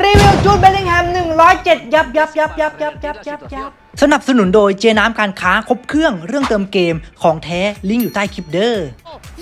รีวิวจูดเบลลิงแฮม 107 ยับยับยับยับยับยับยับยับสนับสนุนโดยเจน้ำการค้าครบเครื่องเรื่องเติมเกมของแท้ลิงก์อยู่ใต้คลิปเด้อ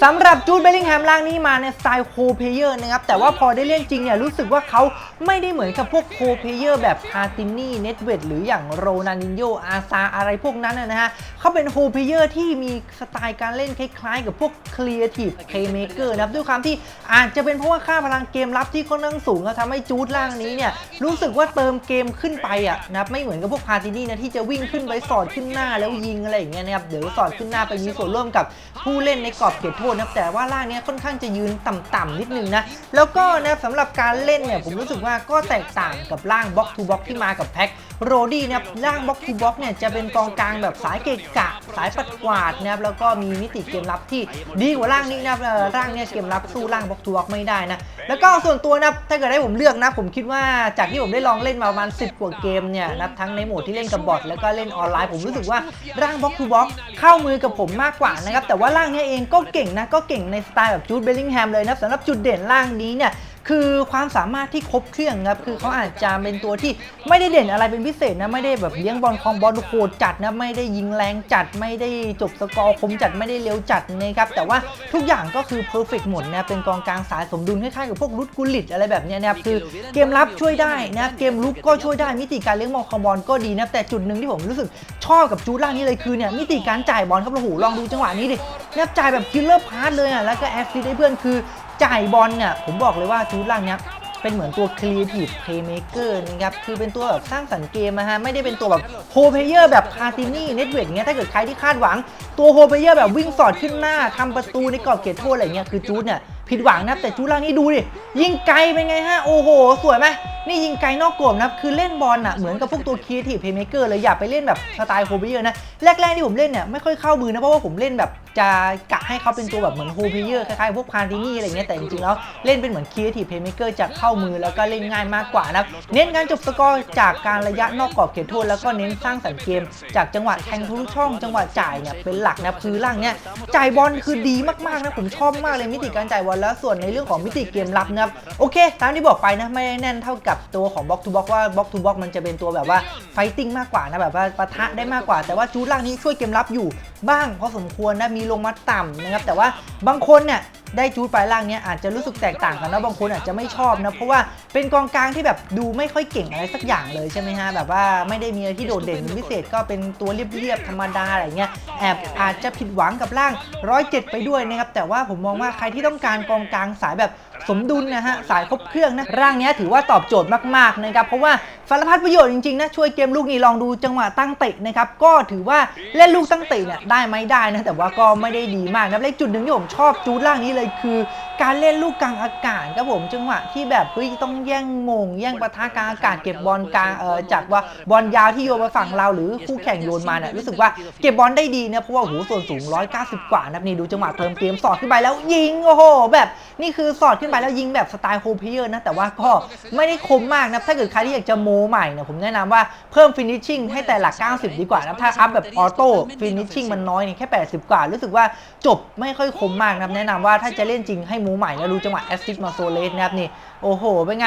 สำหรับจูดเบลลิงแฮมร่างนี้มาในสไตล์โคเพเยอร์นะครับ แต่ว่าพอได้เล่นจริงเนี่ยรู้สึกว่าเขาไม่ได้เหมือนกับพวกโคเพเยอร์แบบพาตินี่เน็ตเวดหรืออย่างโรนันินโยอาซาอะไรพวกนั้นนะนะฮะ เขาเป็นโคเพเยอร์ที่มีสไตล์การเล่นคล้ายๆ กับพวก Creative Playmaker นะครับด้วยความที่อาจจะเป็นเพราะว่าค่าพลังเกมรับที่ค่อนข้างสูงแล้วทำให้จูดร่างนี้เนี่ยรู้สึกว่าเติมเกมขึ้นไปอะนะครับไม่เหมือนกับพวกพาตินี่นะที่จะวิ่งขึ้นไปสอดขึ้นหน้าแล้วยิงอะไรอย่างเงี้ยนะครับเดี๋ยวสอดขึ้นหน้าไปมีส่วนร่วมกับผู้เล่นในกรอบเขตโทษนะครับแต่ว่าร่างเนี้ยค่อนข้างจะยืนต่ำๆนิดนึงนะแล้วก็นะครับสำหรับการเล่นเนี่ยผมรู้สึกว่าก็แตกต่างกับร่างบล็อกทูบล็อกที่มากับแพ็ค โรดี้เนะครับร่างบล็อกทูบล็อกเนี่ยจะเป็นกองกลางแบบสายเกะกะ สายปัดกวาดนะครับแล้วก็มีมิติเกมรับที่ดีกว่าร่างนี้นะครับร่างเนี้ยเกมรับสู้ร่างบล็อกทูบล็อกไม่ได้นะแล้วก็ส่วนตัวนะถ้าเกิดให้ผมเลือกนะผมคิดว่าจากที่ผมได้ลองเล่นมาประมาณ 10 กว่าเกมเนี่ยนะทั้งในโหมดที่เล่นกับบอทแล้วก็เล่นออนไลน์ผมรู้สึกว่าร่างบล็อกทูบล็อกเข้ามือกับผมมากกว่านะครับแต่ว่าร่างเนี้ยเองก็เก่งนะก็เก่งในสไตล์แบบจูดเบลลิงแฮมเลยนะสำหรับจุดเด่นร่างนี้เนี่ย คือความสามารถที่ครบเครื่องครับคือเขาอาจจะเป็นตัวที่ไม่ได้เด่นอะไรเป็นพิเศษนะไม่ได้แบบเลี้ยงบอลคอมบอลโหดจัดนะไม่ได้ยิงแรงจัดไม่ได้จบสกอร์คมจัดไม่ได้เร็วจัดนะครับแต่ว่าทุกอย่างก็คือเพอร์เฟกหมดนะเป็นกองกลางสายสมดุลคล้ายๆกับพวกรุดกุลิตอะไรแบบเนี้ยนะครับคือเกมรับช่วยได้นะเกมลุกก็ช่วยได้มิติการเลี้ยงบอลคอมบอลก็ดีนะแต่จุดหนึ่งที่ผมรู้สึกชอบกับจูดล่างนี้เลยคือเนี่ยมิติการจ่ายบอลครับโอ้โหลองดูจังหวะนี้ดินะครับจ่ายแบบคิลเลอร์พาสเลยอะแล้วก็แอสซิสต์ให้เพื่อนคือจ่ายบอลเนี่ยผมบอกเลยว่าจูดล่างเนี้ยเป็นเหมือนตัว Creative Playmaker นะครับ คือเป็นตัวแบบสร้างสรรค์เกมนะฮะ ไม่ได้เป็นตัวแบบโฮเพเยอร์แบบคาตินี่เน็ตเวทเงี้ย ถ้าเกิดใครที่คาดหวัง ตัวโฮเพเยอร์แบบวิ่งสอดขึ้นหน้าทำประตูในกรอบเขตโทษอะไรเงี้ย คือจูดเนี่ย ผิดหวังนะ แต่จูดล่างนี่ดูดิ ยิงไกลเป็นไงฮะ โอ้โห สวยไหมนี่ยิงไกลนอกกรอบนะคือเล่นบอลอะ เหมือนกับพวกตัว Creative Playmaker เลย อย่าไปเล่นแบบสไตล์โฮเพเยอร์นะ แรกๆที่ผมเล่นเนี่ยไม่ค่อยเข้ามือนะ เพราะว่าผมเล่นแบบจะกะให้เขาเป็นตัวแบบเหมือนโฮเพเยอร์คล้ายๆ พวกพาร์ตินี่อะไรเงี้ยแต่จริงๆแล้วเล่นเป็นเหมือน Creative Playmaker จะเข้ามือแล้วก็เล่นง่ายมากกว่านะเน้นการจบสกอร์จากการระยะนอกกรอบเขตโทษแล้วก็เน้นสร้างสรรค์เกม จากจังหวะแทงทะลุช่องจังหวะจ่ายเนี่ยเป็นหลักนะคือร่างเนี้ยจ่ายบอลคือดีมากๆนะผมชอบมากเลยมิติการจ่ายบอลแล้วส่วนในเรื่องของมิติเกมรับนะครับโอเค ตามที่บอกไปนะไม่ได้แน่นเท่ากับตัวของบล็อกทูบล็อกว่าบล็อกทูบล็อกมันจะเป็นตัวแบบว่าไฟติ้งมากกว่านะแบบว่าปะทะได้มากกว่าแต่ว่าจูดล่างนี้ช่วยเกมรับอยู่ บ้างพอสมควรนะมีลงมาต่ำนะครับแต่ว่าบางคนเนี่ยได้จูดปลายล่างเนี้ยอาจจะรู้สึกแตกต่างกันนะบางคนอาจจะไม่ชอบนะเพราะว่าเป็นกองกลางที่แบบดูไม่ค่อยเก่งอะไรสักอย่างเลยใช่ไหมฮะแบบว่าไม่ได้มีอะไรที่โดดเด่นพิเศษก็เป็นตัวเรียบๆธรรมดาอะไรเงี้ยแอบอาจจะผิดหวังกับร่างร้อยเจ็ดไปด้วยนะครับแต่ว่าผมมองว่าใครที่ต้องการกองกลางสายแบบ สมดุลนะฮะสายครบเครื่องนะร่างนี้ถือว่าตอบโจทย์มากๆนะครับเพราะว่าสารพัดประโยชน์จริงๆนะช่วยเกมลูกนี้ลองดูจังหวะตั้งเตะนะครับก็ถือว่าเล่นลูกตั้งเตะเนี่ยได้ไหมได้นะแต่ว่าก็ไม่ได้ดีมากนะเลขจุดหนึ่งที่ผมชอบจูดร่างนี้เลยคือ การเล่นลูกกลางอากาศครับผมจังหวะที่แบบเฮ้ยต้องแย่งมง แย่งปะทะกลางอากาศเก็บบอลกลางเออจากว่าบอลยาวที่โยนมาฝั่งเราหรือคู่แข่งโยนมาเนี่ยรู้สึกว่าเก็บบอลได้ดีนะเพราะว่าโหส่วนสูง 190 กว่านะนี่ดูจังหวะเติมเกมสอดขึ้นไปแล้วยิงโอ้โหแบบนี่คือสอดขึ้นไปแล้วยิงแบบสไตล์โฮเพเยอร์นะแต่ว่าก็ไม่ได้คมมากนะถ้าเกิดใครที่อยากจะโมใหม่เนี่ยผมแนะนำว่าเพิ่มฟินิชชิ่งให้แต่หลัก 90 ดีกว่านะถ้าอัพแบบออโต้ฟินิชชิ่งมันน้อยเนี่ยแค่ 80 กว่า รู้สึกว่าจบไม่ค่อยคมมากนะแนะนำว่าถ้าจะเล่นจริงให้โมใหม่แล้วรู้จังหวะแอสซิสมาโซเลสนะครับนี่โอ้โหเป็นไง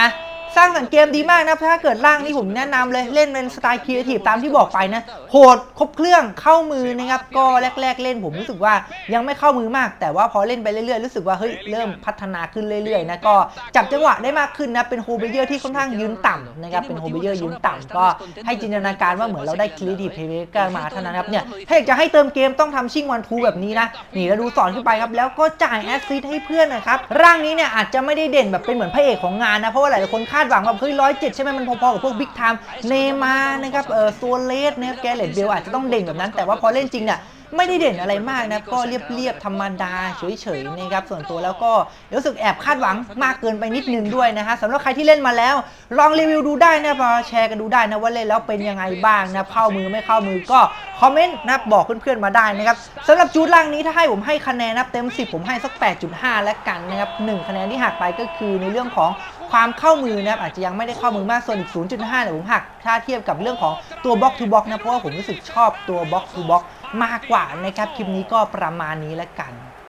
สร้างสรรค์เกมดีมากนะ ถ้าเกิดร่างนี่ผมแนะนำเลยเล่นเป็นสไตล์ครีเอทีฟตามที่บอกไปนะ โหดครบเครื่องเข้ามือนะครับ ก็แรก ๆ เล่นผมรู้สึกว่ายังไม่เข้ามือมาก แต่ว่าพอเล่นไปเรื่อยๆรู้สึกว่าเฮ้ยเริ่มพัฒนาขึ้นเรื่อยๆนะก็จับจังหวะได้มากขึ้นนะเป็นโฮเบเยอร์ที่ค่อนข้างยืนต่ำนะครับเป็นโฮเบเยอร์ยืนต่ำก็ให้จินตนาการว่าเหมือนเราได้ครีเอทีฟเพลย์กันมาเท่านั้นครับเนี่ยถ้าอยากจะให้เติมเกมต้องทำชิ่งวันทูแบบนี้นะนี่แล้วดูสอนขึ้นไปครับแล้วก็จ่ายแอสซิสให้เพื่อนนะครับร่างนี้เนี่ยอาจจะไม่ได้เด่นแบบเป็นเหมือนพระเอกของงานนะเพราะว่าหลายคนคาดดหวังแบบเฮ้ยร้อยเจ็ดใช่ไหมมันพอๆกับพวกบิ๊กไทม์เนมานะครับเออโซเลสนะครับแกเลตเบลอาจจะต้องเด่นแบบนั้น แต่ว่าพอเล่นจริงเนี่ยไม่ได้เด่นอะไรมากนะก็เรียบๆธรรมดาเฉยๆนะครับส่วนตัวแล้วก็รู้สึกแอบคาดหวังมากเกินไปนิดนึงด้วยนะฮะสำหรับใครที่เล่นมาแล้ว ลองรีวิวดูได้นะมาแชร์กันดูได้นะว่าเล่นแล้วเป็นยังไงบ้างนะเข้ามือไม่เข้ามือก็คอมเมนต์นะบอกเพื่อนๆมาได้นะครับสำหรับจูดล่างนี้ถ้าให้ผมให้คะแนนนะเต็ม 10 ผมให้สัก 8.5 แล้วกันนะครับหนึ่งคะแนนที่หักไปก็คือในเรื่องของ ความเข้ามือนะครับอาจจะยังไม่ได้เข้ามือมากส่วนอีก 0.5เนี่ยผมหักถ้าเทียบกับเรื่องของตัวบล็อกทูบล็อกนะเพราะว่าผมรู้สึกชอบตัวบล็อกทูบล็อกมากกว่านะครับคลิปนี้ก็ประมาณนี้แล้วกัน